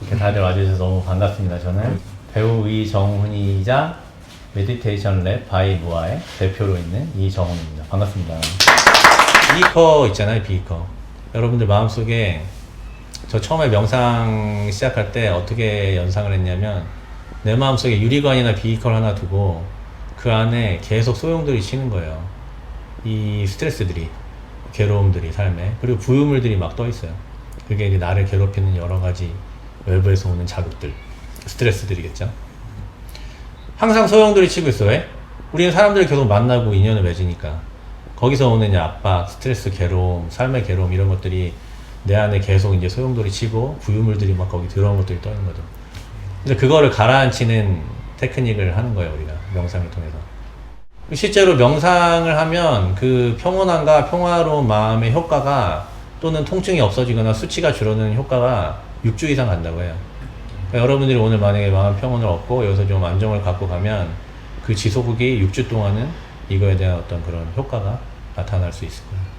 이렇게 다들 와주셔서 너무 반갑습니다. 저는 배우 이정훈이자 메디테이션 랩 바이 무아의 대표로 있는 이정훈입니다. 반갑습니다. 비커 있잖아요, 비커. 여러분들 마음속에 저 처음에 명상 시작할 때 어떻게 연상을 했냐면 내 마음속에 유리관이나 비커를 하나 두고 그 안에 계속 소용돌이 치는 거예요. 이 스트레스들이, 괴로움들이 삶에 그리고 부유물들이 막 떠 있어요. 그게 이제 나를 괴롭히는 여러 가지 외부에서 오는 자극들, 스트레스들이겠죠. 항상 소용돌이 치고 있어. 왜? 우리는 사람들을 계속 만나고 인연을 맺으니까. 거기서 오는 압박, 스트레스, 괴로움, 삶의 괴로움 이런 것들이 내 안에 계속 이제 소용돌이 치고 부유물들이 막 거기 들어온 것들이 떠 있는 거죠. 근데 그거를 가라앉히는 테크닉을 하는 거예요, 우리가. 명상을 통해서. 실제로 명상을 하면 그 평온함과 평화로운 마음의 효과가 또는 통증이 없어지거나 수치가 줄어드는 효과가 6주 이상 간다고 해요. 그러니까 여러분들이 오늘 만약에 마음 평온을 얻고 여기서 좀 안정을 갖고 가면 그 지속이 6주 동안은 이거에 대한 어떤 그런 효과가 나타날 수 있을 거예요.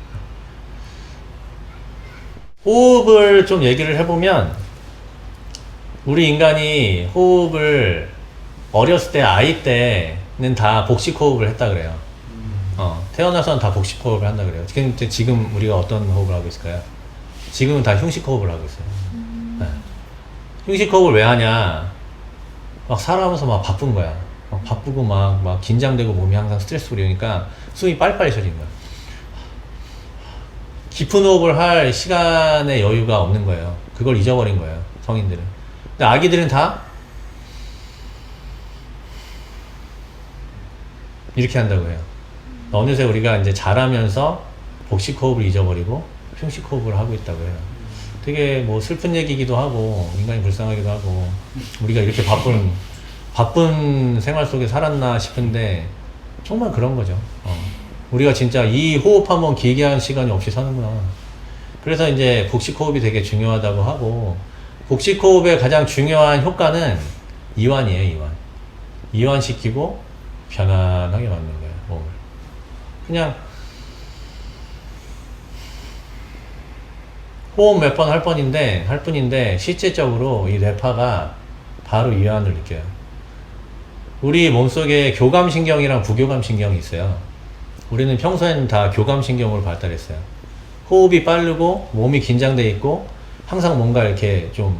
호흡을 좀 얘기를 해보면 우리 인간이 호흡을 어렸을 때 아이 때는 다 복식 호흡을 했다 그래요. 어, 태어나서는 다 복식 호흡을 한다 그래요. 지금 지금 우리가 어떤 호흡을 하고 있을까요? 지금은 다 흉식 호흡을 하고 있어요. 네. 흉식 호흡을 왜 하냐? 막 살아가면서 막 바쁜 거야. 막 바쁘고 막, 막 긴장되고 몸이 항상 스트레스 받으니까 숨이 빨리빨리 쉬어지는 거야. 깊은 호흡을 할 시간의 여유가 없는 거예요. 그걸 잊어버린 거예요. 성인들은. 근데 아기들은 다 이렇게 한다고 해요. 어느새 우리가 이제 자라면서 복식 호흡을 잊어버리고 흉식 호흡을 하고 있다고 해요. 되게 뭐 슬픈 얘기기도 하고 인간이 불쌍하기도 하고 우리가 이렇게 바쁜 바쁜 생활 속에 살았나 싶은데 정말 그런 거죠. 어. 우리가 진짜 이 호흡 한번 길게 한 시간이 없이 사는구나. 그래서 이제 복식 호흡이 되게 중요하다고 하고 복식 호흡의 가장 중요한 효과는 이완이에요, 이완. 이완시키고 편안하게 만드는 거예요, 몸을. 그냥 호흡 몇 번 할 뻔인데 할 뿐인데 실제적으로 이 뇌파가 바로 이완을 느껴요. 우리 몸속에 교감신경이랑 부교감신경이 있어요. 우리는 평소에는 다 교감신경으로 발달했어요. 호흡이 빠르고 몸이 긴장돼 있고 항상 뭔가 이렇게 좀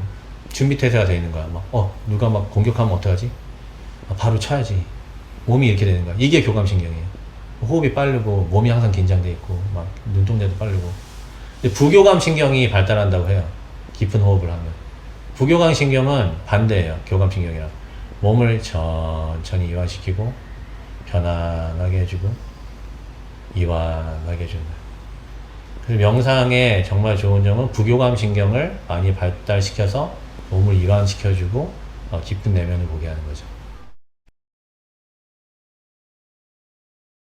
준비 태세가 돼 있는 거야. 막, 어, 누가 막 공격하면 어떡하지? 아, 바로 쳐야지. 몸이 이렇게 되는 거야. 이게 교감신경이에요. 호흡이 빠르고 몸이 항상 긴장돼 있고 막 눈동자도 빠르고. 근데 부교감 신경이 발달한다고 해요. 깊은 호흡을 하면. 부교감 신경은 반대예요. 교감 신경이랑. 몸을 천천히 이완시키고 편안하게 해주고 이완하게 거예요. 그래서 명상의 정말 좋은 점은 부교감 신경을 많이 발달시켜서 몸을 이완시켜주고 어, 깊은 내면을 보게 하는 거죠.